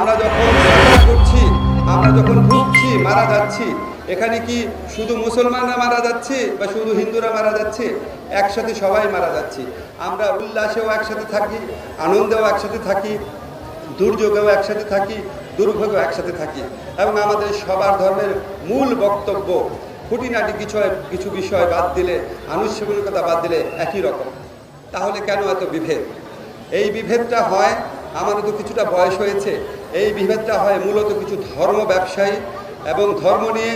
আমরা যখন করছি, আমরা যখন ভুগছি, মারা যাচ্ছি, এখানে কি শুধু মুসলমানরা মারা যাচ্ছে বা শুধু হিন্দুরা মারা যাচ্ছে? একসাথে সবাই মারা যাচ্ছি। আমরা উল্লাসেও একসাথে থাকি, আনন্দেও একসাথে থাকি, দুর্যোগেও একসাথে থাকি, দুর্ভোগেও একসাথে থাকি। এবং আমাদের সবার ধর্মের মূল বক্তব্য, খুঁটিনাটি কিছু কিছু বিষয় বাদ দিলে, আনুষ্ঠানিকতা বাদ দিলে একই রকম। তাহলে কেন এত বিভেদ? এই বিভেদটা হয় আমারও তো কিছুটা বয়স হয়েছে এই বিভেদটা হয় মূলত কিছু ধর্ম ব্যবসায়ী এবং ধর্ম নিয়ে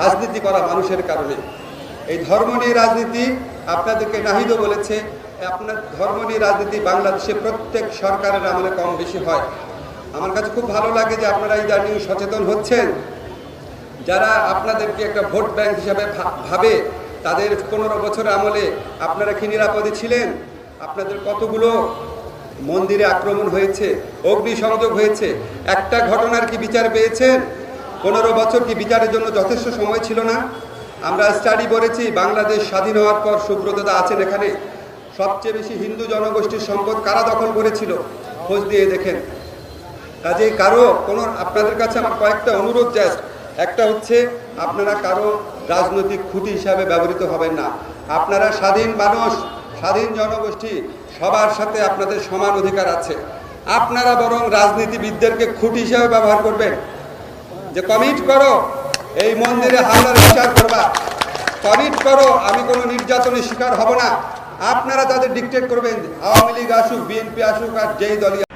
রাজনীতি করা মানুষের কারণে। এই ধর্ম নিয়ে রাজনীতি আপনাদেরকে নাহিদও বলেছে, আপনার ধর্ম নিয়ে রাজনীতি বাংলাদেশে প্রত্যেক সরকারের আমলে কম বেশি হয়। আমার কাছে খুব ভালো লাগে যে আপনারা এই ইদানিং সচেতন হচ্ছেন, যারা আপনাদেরকে একটা ভোট ব্যাংক হিসাবে ভাবে, তাদের পনেরো বছর আমলে আপনারা কি নিরাপদে ছিলেন? আপনাদের কতগুলো মন্দিরে আক্রমণ হয়েছে অগ্নিসংযোগ হয়েছে। একটা ঘটনার কি বিচার পেয়েছেন? পনেরো বছর কি বিচারের জন্য যথেষ্ট সময় ছিল না? আমরা স্টাডি করেছি বাংলাদেশ স্বাধীন হওয়ার পর সুব্রতদা আছেন এখানে। সবচেয়ে বেশি হিন্দু জনগোষ্ঠীর সম্পদ কারা দখল করেছিল? খোঁজ দিয়ে দেখেন। কাজেই কারও কোনো, আপনাদের কাছে আমার কয়েকটা অনুরোধ জাস্ট। একটা হচ্ছে, আপনারা কারও রাজনৈতিক খুঁটি হিসাবে ব্যবহৃত হবেন না। আপনারা স্বাধীন মানুষ স্বাধীন জনগোষ্ঠী সবার সাথে আপনাদের সমান অধিকার আছে। আপনারা বরং রাজনীতিবিদদেরকে খুঁটি হিসেবে ব্যবহার করবেন। যে কমিট করো, এই মন্দিরে হামলার বিচার করবা। কমিট করো, আমি কোনো নির্যাতনের শিকার হব না। আপনারা তাদের ডিকটেট করবেন। আওয়ামী লীগ আসুক বিএনপি আসুক আর যেই দলই